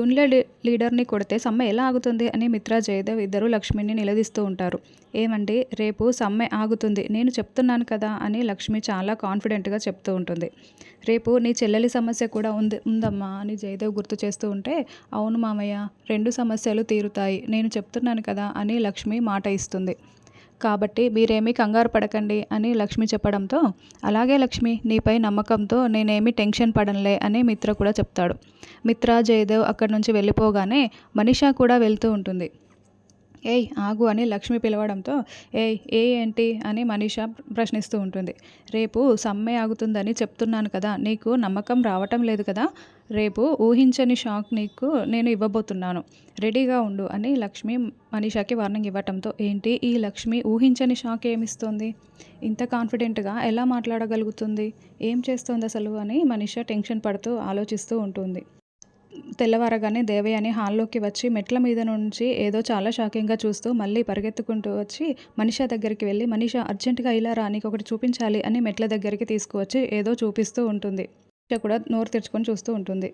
జూన్లో లీ- లీడర్ని కొడితే సమ్మె ఎలా ఆగుతుంది? అని మిత్రా జయదేవ్ ఇద్దరు లక్ష్మిని నిలదీస్తూ ఉంటారు. ఏమండి రేపు సమ్మె ఆగుతుంది. నేను చెప్తున్నాను కదా అని లక్ష్మి చాలా కాన్ఫిడెంట్గా చెప్తూ ఉంటుంది. రేపు నీ చెల్లెలి సమస్య కూడా ఉంది ఉందమ్మా అని జయదేవ్ గుర్తు చేస్తూ ఉంటే అవును మామయ్య రెండు సమస్యలు తీరుతాయి. నేను చెప్తున్నాను కదా అని లక్ష్మి మాట ఇస్తుంది. కాబట్టి మీరేమీ కంగారు పడకండి అని లక్ష్మి చెప్పడంతో అలాగే లక్ష్మి నీపై నమ్మకంతో నేనేమి టెన్షన్ పడనులే అని మిత్ర కూడా చెప్తాడు. మిత్ర జయదేవ్ అక్కడి నుంచి వెళ్ళిపోగానే మనీషా కూడా వెళ్తూ ఉంటుంది. ఏయ్ ఆగు అని లక్ష్మి పిలవడంతో ఏయ్ ఏ ఏంటి అని మనీషా ప్రశ్నిస్తూ ఉంటుంది. రేపు సమ్మె ఆగుతుందని చెప్తున్నాను కదా నీకు నమ్మకం రావటం లేదు కదా? రేపు ఊహించని షాక్ నీకు నేను ఇవ్వబోతున్నాను. రెడీగా ఉండు అని లక్ష్మి మనీషాకి వార్నింగ్ ఇవ్వటంతో ఏంటి ఈ లక్ష్మి ఊహించని షాక్ ఏమిస్తుంది? ఇంత కాన్ఫిడెంట్గా ఎలా మాట్లాడగలుగుతుంది? ఏం చేస్తోంది అసలు అని మనీషా టెన్షన్ పడుతూ ఆలోచిస్తూ ఉంటుంది. తెల్లవారగానే దేవయాని హాల్లోకి వచ్చి మెట్ల మీద నుంచి ఏదో చాలా షాకింగ్గా చూస్తూ మళ్ళీ పరిగెత్తుకుంటూ వచ్చి మనిషా దగ్గరికి వెళ్ళి మనిషా అర్జెంటుగా ఇలా రా నీకు ఒకటి చూపించాలి అని మెట్ల దగ్గరికి తీసుకువచ్చి ఏదో చూపిస్తూ ఉంటుంది. కూడా నోరు తెరుచుకొని చూస్తూ ఉంటుంది.